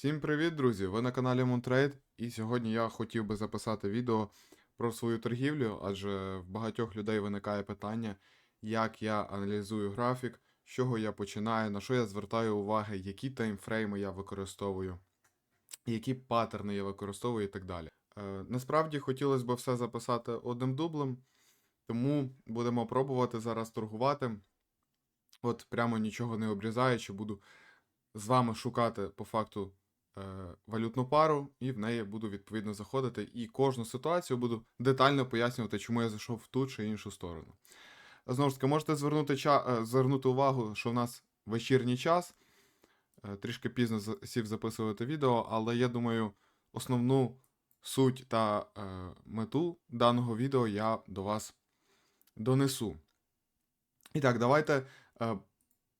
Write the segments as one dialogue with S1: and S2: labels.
S1: Всім привіт, друзі! Ви на каналі Moontrade, і сьогодні я хотів би записати відео про свою торгівлю, адже в багатьох людей виникає питання, як я аналізую графік, з чого я починаю, на що я звертаю увагу, які таймфрейми я використовую, які паттерни я використовую і так далі. Е, насправді хотілося б все записати одним дублем, тому будемо пробувати зараз торгувати. От прямо нічого не обрізаючи, буду з вами шукати по факту валютну пару, і в неї буду відповідно заходити. І кожну ситуацію буду детально пояснювати, чому я зайшов в ту чи іншу сторону. Знову ж таки, можете звернути, ча- е, звернути увагу, що в нас вечірній час. Е, Трішки пізно сів записувати відео, але я думаю, основну суть та е, мету даного відео я до вас донесу. І так, давайте е,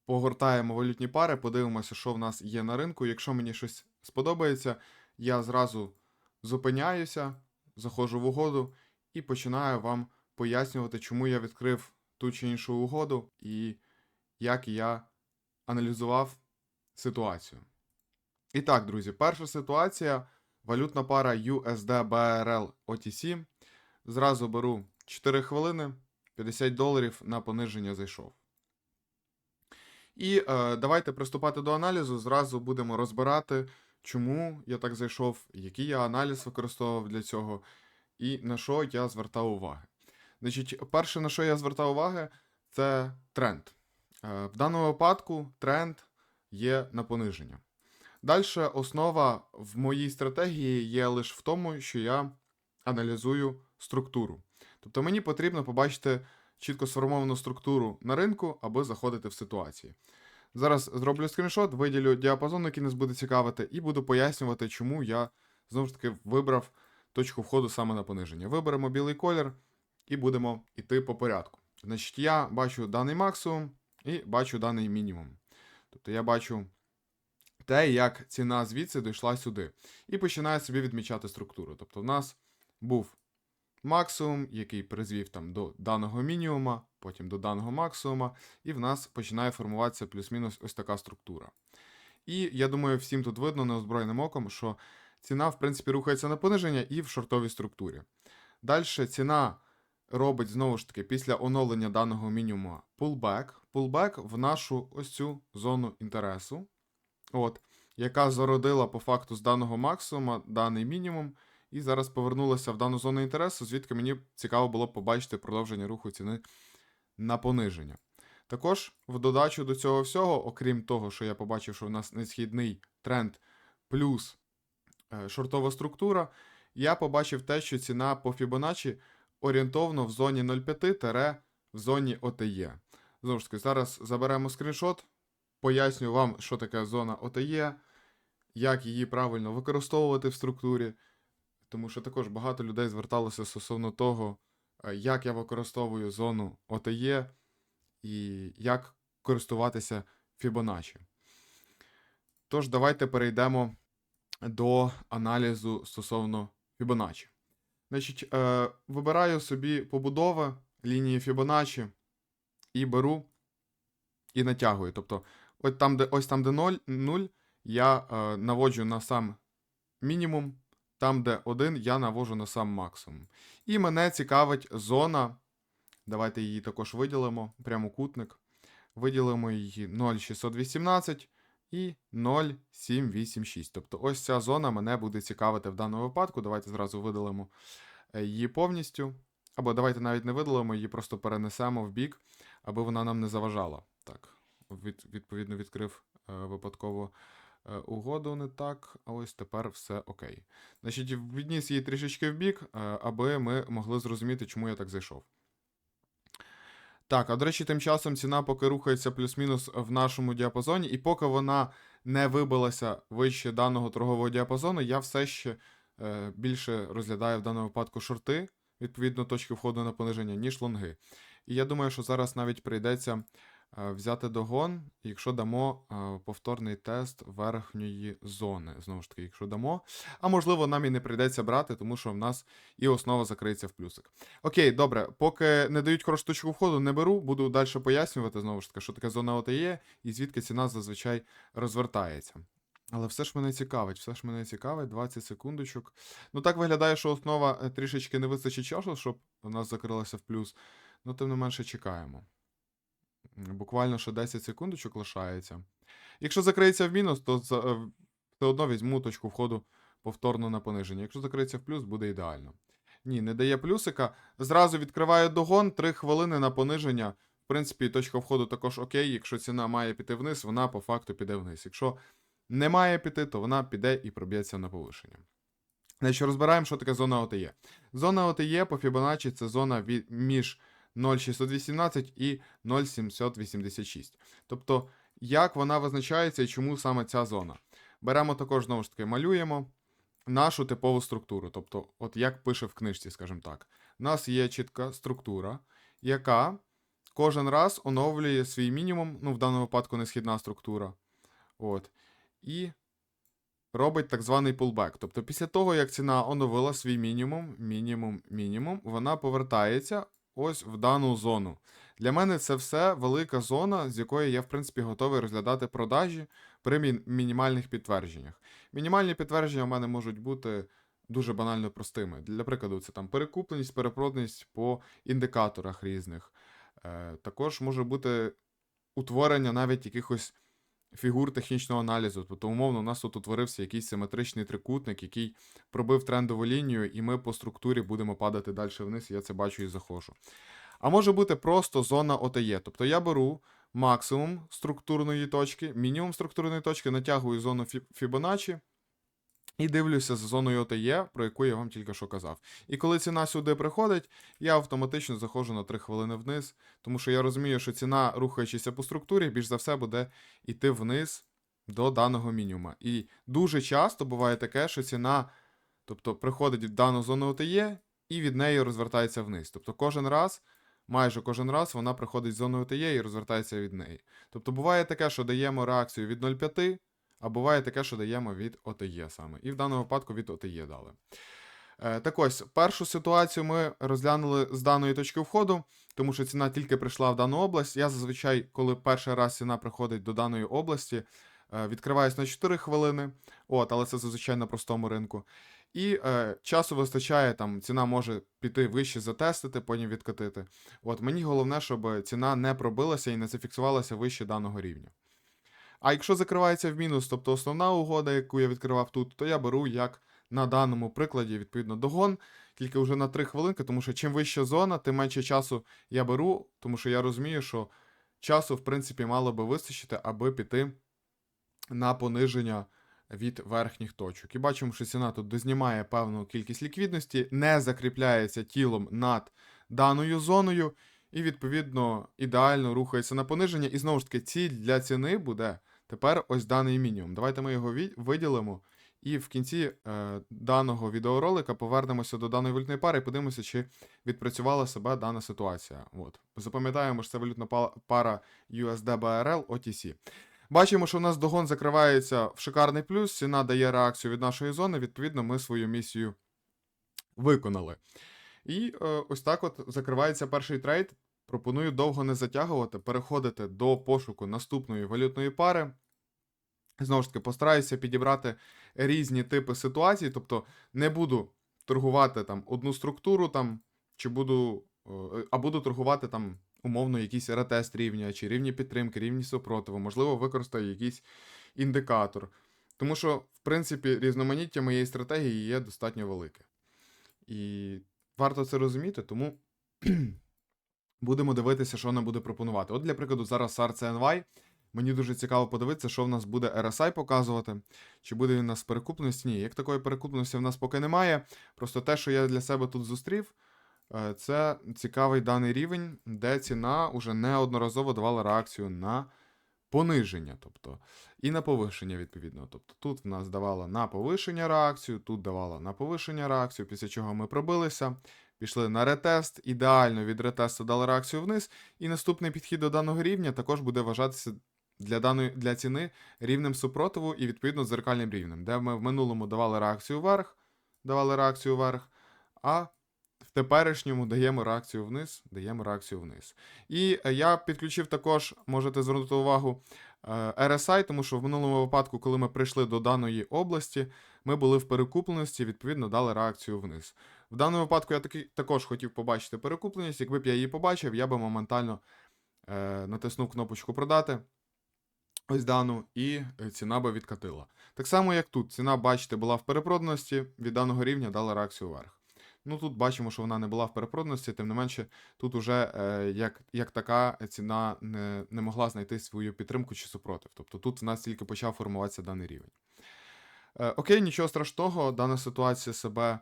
S1: погортаємо валютні пари, подивимося, що в нас є на ринку. Якщо мені щось сподобається, я зразу зупиняюся, заходжу в угоду і починаю вам пояснювати, чому я відкрив ту чи іншу угоду і як я аналізував ситуацію. І так, друзі, перша ситуація валютна пара USD BRL OTC. Зразу беру 4 хвилини, 50 доларів на пониження зайшов. І е, давайте приступати до аналізу. Зразу будемо розбирати, чому я так зайшов, який я аналіз використовував для цього, і на що я звертав уваги. Значить, перше, на що я звертав уваги, це тренд. Е, в даному випадку тренд є на пониження. Далі основа в моїй стратегії є лише в тому, що я аналізую структуру. Тобто мені потрібно побачити чітко сформовану структуру на ринку, аби заходити в ситуації. Зараз зроблю скріншот, виділю діапазон, який нас буде цікавити, і буду пояснювати, чому я знову ж таки вибрав точку входу саме на пониження. Виберемо білий колір і будемо йти по порядку. Значить, я бачу даний максимум і бачу даний мінімум. Тобто я бачу те, як ціна звідси дійшла сюди. І починаю собі відмічати структуру. Тобто, в нас був максимум, який призвів там до даного мінімума, потім до даного максимума, і в нас починає формуватися плюс-мінус ось така структура. І я думаю, всім тут видно неозброєним оком, що ціна, в принципі, рухається на пониження і в шортовій структурі. Далі ціна робить знову ж таки після оновлення даного мінімуму pullback, pullback в нашу ось цю зону інтересу, от, яка зародила по факту з даного максимума даний мінімум, і зараз повернулася в дану зону інтересу, звідки мені цікаво було побачити продовження руху ціни на пониження. Також в додачу до цього всього, окрім того, що я побачив, що в нас несхідний тренд плюс е, шортова структура, я побачив те, що ціна по Fibonacci орієнтовно в зоні 0,5 в зоні OTE. Знову ж таки, зараз заберемо скріншот, поясню вам, що таке зона OTE, як її правильно використовувати в структурі, тому що також багато людей зверталося стосовно того, е, як я використовую зону OTE і як користуватися Fibonacci. Тож, давайте перейдемо до аналізу стосовно Fibonacci. Значить, е, вибираю собі побудови лінії Fibonacci і беру і натягую. Тобто, ось там, де, ось там, де 0, 0 я е, наводжу на сам мінімум, там, де 1, я навожу на сам максимум. І мене цікавить зона. Давайте її також виділимо, прямокутник. Виділимо її 0,618 і 0,786. Тобто ось ця зона мене буде цікавити в даному випадку. Давайте зразу видалимо е, її повністю. Або давайте навіть не видалимо, її просто перенесемо в бік, аби вона нам не заважала. Так, від, відповідно, відкрив е, випадково угоду не так, а ось тепер все окей. Значить, відніс її трішечки в бік, е, аби ми могли зрозуміти, чому я так зайшов. Так, а до речі, тим часом ціна поки рухається плюс-мінус в нашому діапазоні, і поки вона не вибилася вище даного торгового діапазону, я все ще е, більше розглядаю в даному випадку шорти, відповідно точки входу на пониження, ніж лонги. І я думаю, що зараз навіть прийдеться е, взяти догон, якщо дамо е, повторний тест верхньої зони. Знову ж таки, якщо дамо. А можливо, нам і не прийдеться брати, тому що в нас і основа закриється в плюсик. Окей, добре, поки не дають хорошу точку входу, не беру, буду далі пояснювати, знову ж таки, що таке зона ОТЄ і звідки ціна зазвичай розвертається. Але все ж мене цікавить, все ж мене цікавить, 20 секундочок. Ну, так виглядає, що основа е, трішечки не вистачить часу, щоб у нас закрилася в плюс. Ну, тим не менше, чекаємо. Буквально ще 10 секундочок лишається. Якщо закриється в мінус, то е, все одно візьму точку входу повторно на пониження. Якщо закриється в плюс, буде ідеально. Ні, не дає плюсика. Зразу відкриваю догон, 3 хвилини на пониження. В принципі, точка входу також окей. Якщо ціна має піти вниз, вона по факту піде вниз. Якщо не має піти, то вона піде і проб'ється на повишення. Значить, розбираємо, що таке зона ОТЄ. Зона ОТЄ по Fibonacci це зона між 0,618 і 0,786. Тобто, як вона визначається і чому саме ця зона? Беремо також, знову ж таки, малюємо нашу типову структуру. Тобто, от як пише в книжці, скажімо так. У нас є чітка структура, яка кожен раз оновлює свій мінімум, ну, в даному випадку несхідна структура. От. І робить так званий pullback. Тобто, після того, як ціна оновила свій мінімум, мінімум, мінімум, вона повертається ось в дану зону. Для мене це все велика зона, з якої я, в принципі, готовий розглядати продажі при мін- мінімальних підтвердженнях. Мінімальні підтвердження в мене можуть бути дуже банально простими. Для прикладу, це там перекупленість, перепроданість по індикаторах різних. Е, також може бути утворення навіть якихось фігур технічного аналізу. Тобто, умовно, у нас тут утворився якийсь симетричний трикутник, який пробив трендову лінію, і ми по структурі будемо падати далі вниз, я це бачу і заходжу. А може бути просто зона ОТЄ. Тобто я беру максимум структурної точки, мінімум структурної точки, натягую зону Фі- Фібоначчі і дивлюся за зоною ОТЄ, про яку я вам тільки що казав. І коли ціна сюди приходить, я автоматично заходжу на 3 хвилини вниз, тому що я розумію, що ціна, рухаючися по структурі, більш за все буде йти вниз до даного мінімума. І дуже часто буває таке, що ціна, тобто приходить в дану зону ОТЄ і від неї розвертається вниз. Тобто кожен раз, майже кожен раз вона приходить в зону ОТЄ і розвертається від неї. Тобто буває таке, що даємо реакцію від 0,5, а буває таке, що даємо від ОТЄ саме. І в даному випадку від ОТЄ дали. Е, Так ось, першу ситуацію ми розглянули з даної точки входу, тому що ціна тільки прийшла в дану область. Я зазвичай, коли перший раз ціна приходить до даної області, е, відкриваюсь на 4 хвилини, от, але це зазвичай на простому ринку. І е, часу вистачає, там ціна може піти вище затестити, потім відкатити. От мені головне, щоб ціна не пробилася і не зафіксувалася вище даного рівня. А якщо закривається в мінус, тобто основна угода, яку я відкривав тут, то я беру як на даному прикладі, відповідно, догон, тільки вже на 3 хвилинки, тому що чим вища зона, тим менше часу я беру, тому що я розумію, що часу, в принципі, мало би вистачити, аби піти на пониження від верхніх точок. І бачимо, що ціна тут дознімає певну кількість ліквідності, не закріпляється тілом над даною зоною, і, відповідно, ідеально рухається на пониження. І знову ж таки, ціль для ціни буде тепер ось даний мінімум. Давайте ми його виділимо. І в кінці е, даного відеоролика повернемося до даної валютної пари і подивимося, чи відпрацювала себе дана ситуація. От. Запам'ятаємо, що це валютна пара USD-BRL OTC. Бачимо, що у нас догон закривається в шикарний плюс, ціна дає реакцію від нашої зони, відповідно, ми свою місію виконали. І е, ось так от закривається перший трейд. Пропоную довго не затягувати, переходити до пошуку наступної валютної пари. Знову ж таки, постараюся підібрати різні типи ситуацій, тобто не буду торгувати там одну структуру, там, чи буду, е, а буду торгувати там умовно якийсь ретест рівня, чи рівні підтримки, рівні супротиву, можливо, використаю якийсь індикатор. Тому що, в принципі, різноманіття моєї стратегії є достатньо велике. І варто це розуміти, тому будемо дивитися, що вона буде пропонувати. От, для прикладу, зараз SAR CNY. Мені дуже цікаво подивитися, що в нас буде RSI показувати, чи буде він у нас перекупленість. Ні, як такої перекупленості в нас поки немає. Просто те, що я для себе тут зустрів, е, це цікавий даний рівень, де ціна уже неодноразово давала реакцію на пониження, тобто і на повишення, відповідно. Тобто тут в нас давала на повишення реакцію, тут давала на повишення реакцію, після чого ми пробилися. Пішли на ретест, ідеально від ретесту дали реакцію вниз, і наступний підхід до даного рівня також буде вважатися для даної для ціни рівнем супротиву і відповідно дзеркальним рівнем, де ми в минулому давали реакцію вверх, давали реакцію вверх, а в теперішньому даємо реакцію вниз, даємо реакцію вниз. І е, я підключив також, можете звернути увагу, е, RSI, тому що в минулому випадку, коли ми прийшли до даної області, ми були в перекупленості, відповідно, дали реакцію вниз. В даному випадку я таки, також хотів побачити перекупленість. Якби б я її побачив, я би моментально е, натиснув кнопочку продати. Ось дану, і е, ціна би відкатила. Так само, як тут. Ціна, бачите, була в перепроданості, від даного рівня дала реакцію вверх. Ну тут бачимо, що вона не була в перепроданості, тим не менше, тут уже е, як, як така ціна не, не могла знайти свою підтримку чи супротив. Тобто тут в нас тільки почав формуватися даний рівень. Е, окей, нічого страшного, дана ситуація себе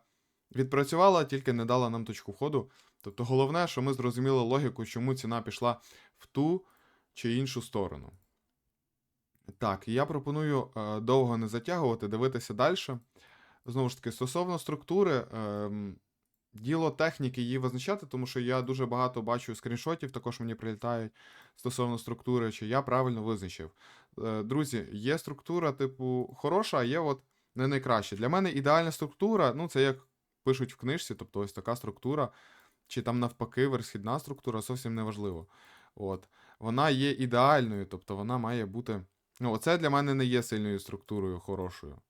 S1: відпрацювала, тільки не дала нам точку входу. Тобто головне, що ми зрозуміли логіку, чому ціна пішла в ту чи іншу сторону. Так, я пропоную е, довго не затягувати, дивитися далі. Знову ж таки, стосовно структури, ем, діло техніки її визначати, тому що я дуже багато бачу скріншотів, також мені прилітають стосовно структури, чи я правильно визначив. Е, друзі, є структура, типу, хороша, а є от не найкраща. Для мене ідеальна структура, ну, це як пишуть в книжці, тобто ось така структура, чи там навпаки версхідна структура, зовсім не важливо. От. Вона є ідеальною, тобто вона має бути. Ну, оце для мене не є сильною структурою хорошою.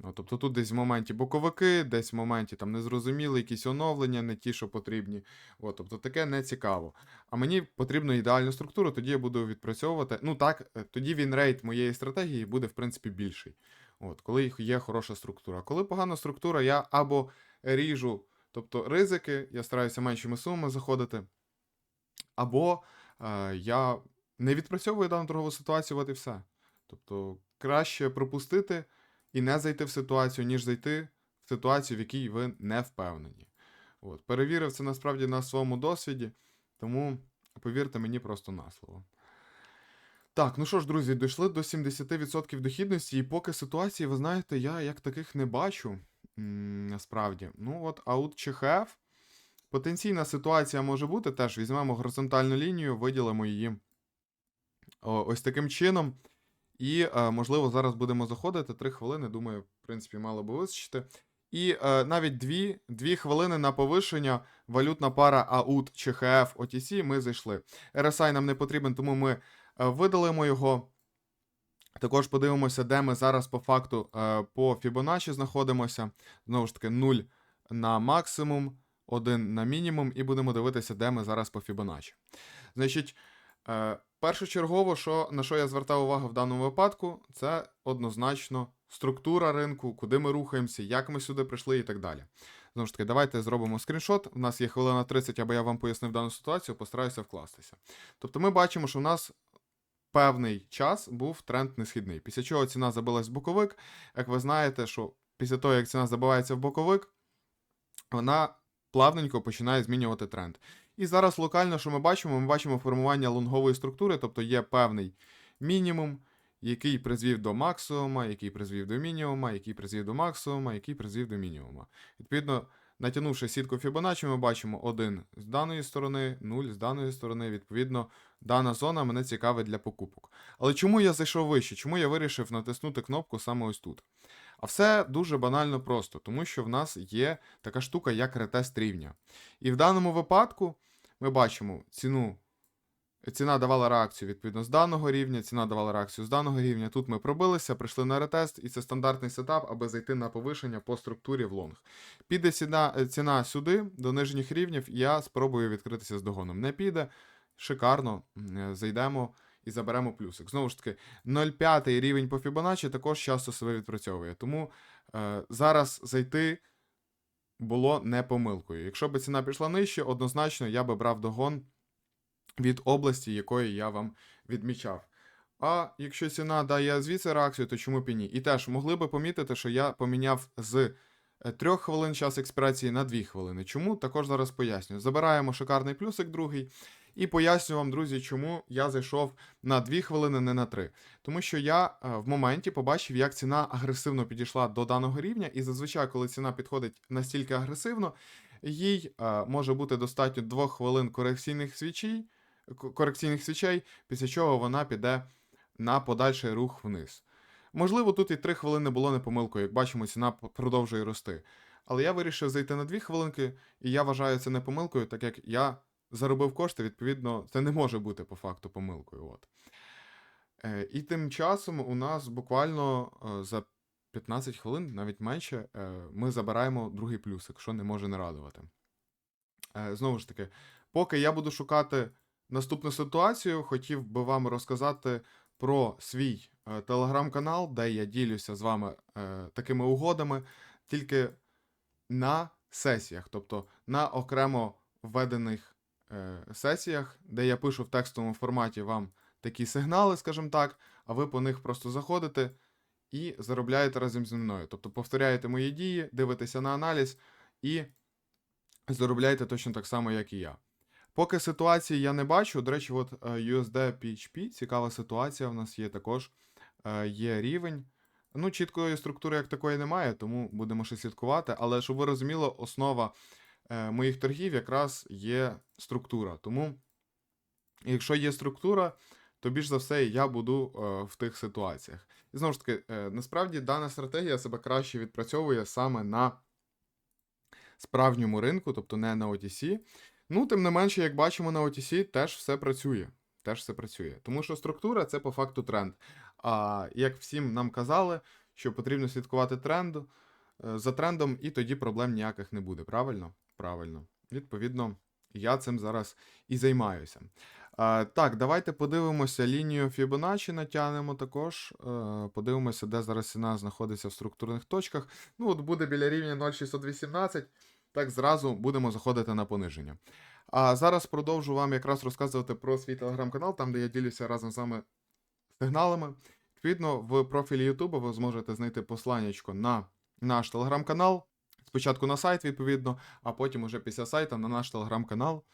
S1: Ну, тобто тут десь в моменті боковики, десь в моменті там незрозуміли якісь оновлення, не ті, що потрібні. От, тобто таке не цікаво. А мені потрібно ідеальну структуру, тоді я буду відпрацьовувати. Ну так, е, тоді він рейт моєї стратегії буде, в принципі, більший. От, коли є хороша структура. Коли погана структура, я або ріжу, тобто ризики, я стараюся меншими сумами заходити, або е, я не відпрацьовую дану торгову ситуацію, от і все. Тобто, краще пропустити і не зайти в ситуацію, ніж зайти в ситуацію, в якій ви не впевнені. От. Перевірив це насправді на своєму досвіді, тому повірте мені просто на слово. Так, ну що ж, друзі, дійшли до 70% дохідності, і поки ситуації, ви знаєте, я як таких не бачу. Насправді. Ну от, аут ЧХФ. Потенційна ситуація може бути. Теж візьмемо горизонтальну лінію, виділимо її ось таким чином. І, е, можливо, зараз будемо заходити 3 хвилини. Думаю, в принципі, мало би вистачити. І е, навіть 2, 2 хвилини на повишення валютна пара АУТ ЧХФ OTC ми зайшли. RSI нам не потрібен, тому ми видалимо його. Також подивимося, де ми зараз по факту е, по Fibonacci знаходимося. Знову ж таки, 0 на максимум, 1 на мінімум, і будемо дивитися, де ми зараз по Fibonacci. Значить, е, першочергово, що, на що я звертав увагу в даному випадку, це однозначно структура ринку, куди ми рухаємося, як ми сюди прийшли і так далі. Знову ж таки, давайте зробимо скріншот. У нас є хвилина 30, аби я вам пояснив дану ситуацію, постараюся вкластися. Тобто ми бачимо, що в нас певний час був тренд несхідний. Після чого ціна забилась в боковик. Як ви знаєте, що після того, як ціна забивається в боковик, вона плавненько починає змінювати тренд. І зараз локально, що ми бачимо, ми бачимо формування лонгової структури, тобто є певний мінімум, який призвів до максимума, який призвів до мінімума, який призвів до максимума, який призвів до мінімума. Відповідно, натягнувши сітку Fibonacci, ми бачимо 1 з даної сторони, 0 з даної сторони. Відповідно, дана зона мене цікавить для покупок. Але чому я зайшов вище? Чому я вирішив натиснути кнопку саме ось тут? А все дуже банально просто, тому що в нас є така штука, як ретест рівня. І в даному випадку ми бачимо ціну. Ціна давала реакцію відповідно з даного рівня, ціна давала реакцію з даного рівня. Тут ми пробилися, прийшли на ретест, і це стандартний сетап, аби зайти на повишення по структурі в лонг. Піде ціна, ціна сюди, до нижніх рівнів, я спробую відкритися з догоном. Не піде, шикарно, зайдемо і заберемо плюсик. Знову ж таки, 0,5 рівень по Fibonacci також часто себе відпрацьовує. Тому е, зараз зайти було не помилкою. Якщо б ціна пішла нижче, однозначно я би брав догон від області, якої я вам відмічав. А якщо ціна дає звідси реакцію, то чому б і ні? І теж могли би помітити, що я поміняв з 3 хвилин час експірації на 2 хвилини. Чому? Також зараз поясню. Забираємо шикарний плюсик другий. І поясню вам, друзі, чому я зайшов на 2 хвилини, не на 3. Тому що я е, в моменті побачив, як ціна агресивно підійшла до даного рівня, і зазвичай, коли ціна підходить настільки агресивно, їй е, може бути достатньо 2 хвилин корекційних свічей, корекційних свічей, після чого вона піде на подальший рух вниз. Можливо, тут і 3 хвилини було не помилкою, як бачимо, ціна продовжує рости. Але я вирішив зайти на 2 хвилинки, і я вважаю це не помилкою, так як я заробив кошти, відповідно, це не може бути по факту помилкою. От. Е, і тим часом у нас буквально е, за 15 хвилин, навіть менше, е, ми забираємо другий плюсик, що не може не радувати. Знову ж таки, поки я буду шукати наступну ситуацію, хотів би вам розказати про свій е, телеграм-канал, де я ділюся з вами е, такими угодами, тільки на сесіях, тобто на окремо введених е, сесіях, де я пишу в текстовому форматі вам такі сигнали, скажімо так, а ви по них просто заходите і заробляєте разом зі мною. Тобто повторяєте мої дії, дивитеся на аналіз і заробляєте точно так само, як і я. Поки ситуації я не бачу, до речі, от е, USD PHP, цікава ситуація в нас є також. Е, Є рівень. Ну, чіткої структури як такої немає, тому будемо ще слідкувати. Але щоб ви розуміли, основа е, моїх торгів якраз є структура. Тому, якщо є структура, то більш за все я буду в тих ситуаціях. І знову ж таки, насправді дана стратегія себе краще відпрацьовує саме на справжньому ринку, тобто не на OTC. Ну, тим не менше, як бачимо на OTC, теж все працює. Теж все працює. Тому що структура це по факту тренд. А як всім нам казали, що потрібно слідкувати тренду, е, за трендом, і тоді проблем ніяких не буде. Правильно? Правильно. Відповідно, я цим зараз і займаюся. Так, давайте подивимося лінію Fibonacci, натягнемо також. Е, подивимося, де зараз ціна знаходиться в структурних точках. Ну, от буде біля рівня 0,618. Так, зразу будемо заходити на пониження. А зараз продовжу вам якраз розказувати про свій телеграм-канал, там, де я ділюся разом з вами сигналами. Відповідно, в профілі YouTube ви зможете знайти посланнячко на наш телеграм-канал. Спочатку на сайт, відповідно, а потім уже після сайта на наш телеграм-канал.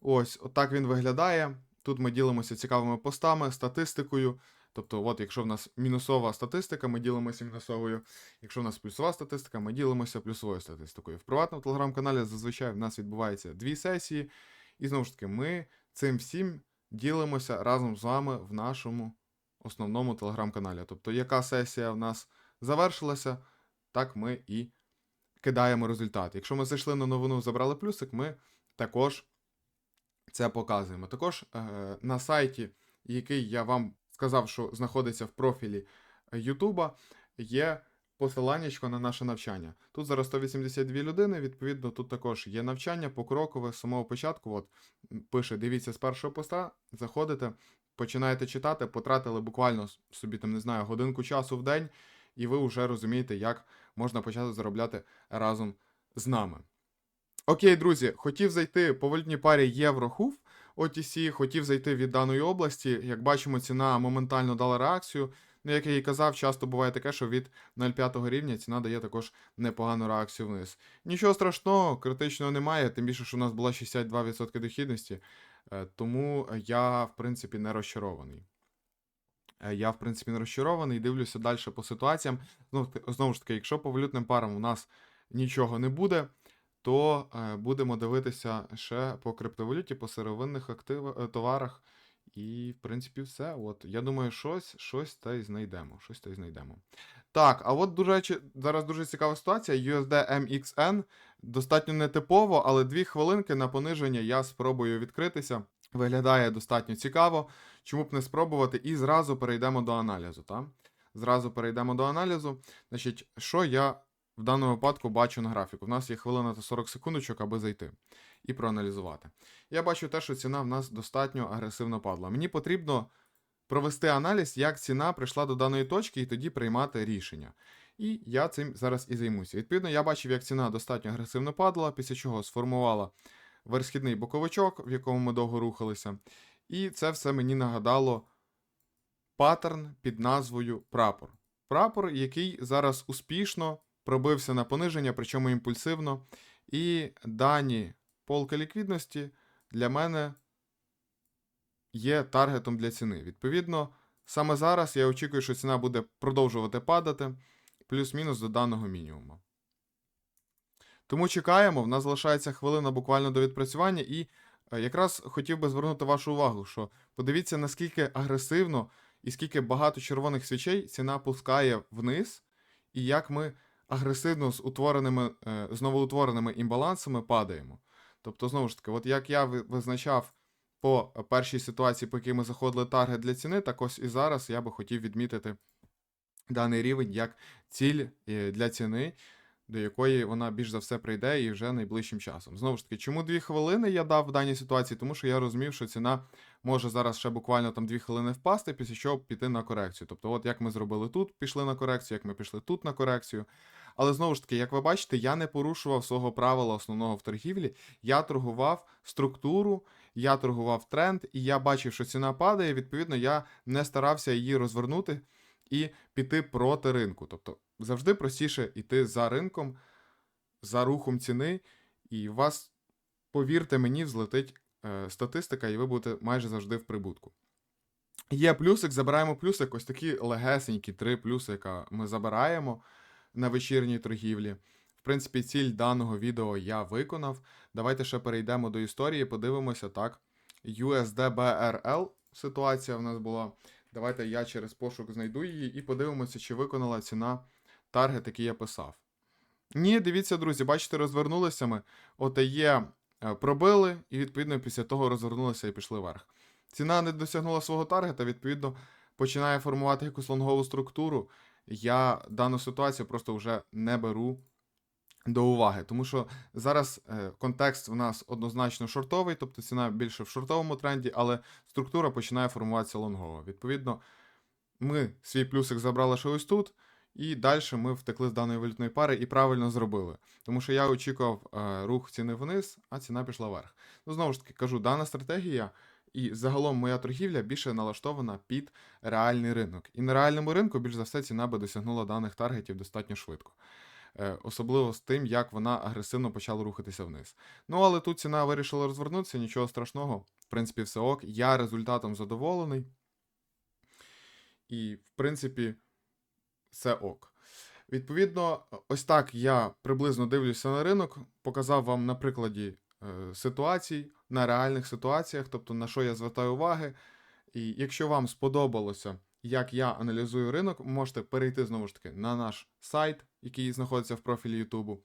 S1: Ось, отак він виглядає. Тут ми ділимося цікавими постами, статистикою. Тобто, от, якщо в нас мінусова статистика, ми ділимося мінусовою. Якщо в нас плюсова статистика, ми ділимося плюсовою статистикою. В приватному телеграм-каналі зазвичай в нас відбувається дві сесії. І знову ж таки, ми цим всім ділимося разом з вами в нашому основному телеграм-каналі. Тобто, яка сесія в нас завершилася, так ми і кидаємо результат. Якщо ми зайшли на новину, забрали плюсик, ми також це показуємо. Також е, на сайті, який я вам сказав, що знаходиться в профілі Ютуба, є посиланнячко на наше навчання. Тут зараз 182 людини, відповідно, тут також є навчання покрокове з самого початку. От пише: дивіться з першого поста, заходите, починаєте читати, потратили буквально собі там, не знаю, годинку часу в день, і ви вже розумієте, як можна почати заробляти разом з нами. Окей, друзі, хотів зайти по валютній парі євро-хуф OTC, хотів зайти від даної області. Як бачимо, ціна моментально дала реакцію. Ну, як я і казав, часто буває таке, що від 0,5 рівня ціна дає також непогану реакцію вниз. Нічого страшного, критичного немає, тим більше, що у нас була 62% дохідності, е, тому я, в принципі, не розчарований. Е, Я, в принципі, не розчарований, дивлюся далі по ситуаціям. Знову, знову ж таки, якщо по валютним парам у нас нічого не буде, то е, будемо дивитися ще по криптовалюті, по сировинних активах, е, товарах. І, в принципі, все. От, я думаю, щось, щось та й знайдемо. Щось та й знайдемо. Так, а от, до зараз дуже цікава ситуація. USD MXN достатньо нетипово, але дві хвилинки на пониження я спробую відкритися. Виглядає достатньо цікаво. Чому б не спробувати? І зразу перейдемо до аналізу. Та? Зразу перейдемо до аналізу. Значить, що я в даному випадку бачу на графіку? У нас є хвилина та 40 секундочок, аби зайти і проаналізувати. Я бачу те, що ціна в нас достатньо агресивно падла. Мені потрібно провести аналіз, як ціна прийшла до даної точки, і тоді приймати рішення. І я цим зараз і займуся. Відповідно, я бачив, як ціна достатньо агресивно падала, після чого сформувала верхідний боковичок, в якому ми довго рухалися. І це все мені нагадало паттерн під назвою прапор. Прапор, який зараз успішно пробився на пониження, причому імпульсивно. І дані полки ліквідності для мене є таргетом для ціни. Відповідно, саме зараз я очікую, що ціна буде продовжувати падати плюс-мінус до даного мінімуму. Тому чекаємо, в нас залишається хвилина буквально до відпрацювання, і е, якраз хотів би звернути вашу увагу, що подивіться, наскільки агресивно і скільки багато червоних свічей ціна пускає вниз, і як ми агресивно з утвореними, е, з новоутвореними імбалансами падаємо. Тобто, знову ж таки, от як я визначав по першій ситуації, по якій ми заходили таргет для ціни, так ось і зараз я би хотів відмітити даний рівень як ціль е, для ціни, до якої вона більш за все прийде і вже найближчим часом. Знову ж таки, чому 2 хвилини я дав в даній ситуації? Тому що я розумів, що ціна може зараз ще буквально там 2 хвилини впасти, після чого піти на корекцію. Тобто, от як ми зробили тут, пішли на корекцію, як ми пішли тут на корекцію. Але знову ж таки, як ви бачите, я не порушував свого правила основного в торгівлі. Я торгував структуру, я торгував тренд, і я бачив, що ціна падає. Відповідно, я не старався її розвернути і піти проти ринку. Тобто завжди простіше йти за ринком, за рухом ціни, і у вас, повірте мені, взлетить статистика, і ви будете майже завжди в прибутку. Є плюсик, забираємо плюсик, ось такі легесенькі три плюсика ми забираємо на вечірній торгівлі. В принципі, ціль даного відео я виконав. Давайте ще перейдемо до історії, подивимося так. USDBRL ситуація в нас була. Давайте я через пошук знайду її і подивимося, чи виконала ціна таргет, який я писав. Ні, дивіться, друзі, бачите, розвернулися ми. ОТЄ е, пробили, і відповідно після того розвернулися і пішли вверх. Ціна не досягнула свого таргета, відповідно, починає формувати якусь лонгову структуру. Я дану ситуацію просто вже не беру до уваги, тому що зараз е, контекст в нас однозначно шортовий, тобто ціна більше в шортовому тренді, але структура починає формуватися лонгово. Відповідно, ми свій плюсик забрали ще ось тут, і далі ми втекли з даної валютної пари і правильно зробили. Тому що я очікував е, рух ціни вниз, а ціна пішла вверх. Ну, знову ж таки, кажу, дана стратегія. І загалом моя торгівля більше налаштована під реальний ринок. І на реальному ринку, більш за все, ціна би досягнула даних таргетів достатньо швидко. Е, особливо з тим, як вона агресивно почала рухатися вниз. Ну, але тут ціна вирішила розвернутися, нічого страшного. В принципі, все ок. Я результатом задоволений. І, в принципі, все ок. Відповідно, ось так я приблизно дивлюся на ринок, показав вам на прикладі е, ситуацій, на реальних ситуаціях, тобто на що я звертаю уваги. І якщо вам сподобалося, як я аналізую ринок, можете перейти знову ж таки на наш сайт, який знаходиться в профілі Ютубу.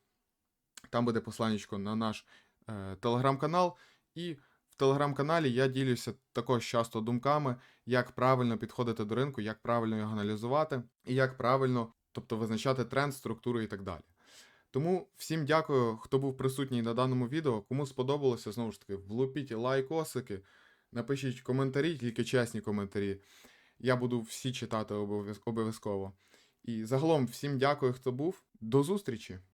S1: Там буде посланнячко на наш е, телеграм-канал. І в телеграм-каналі я ділюся також часто думками, як правильно підходити до ринку, як правильно його аналізувати, і як правильно, тобто визначати тренд, структуру і так далі. Тому всім дякую, хто був присутній на даному відео. Кому сподобалося, знову ж таки, влупіть лайкосики, напишіть коментарі, тільки чесні коментарі. Я буду всі читати обов'язково. І загалом всім дякую, хто був. До зустрічі!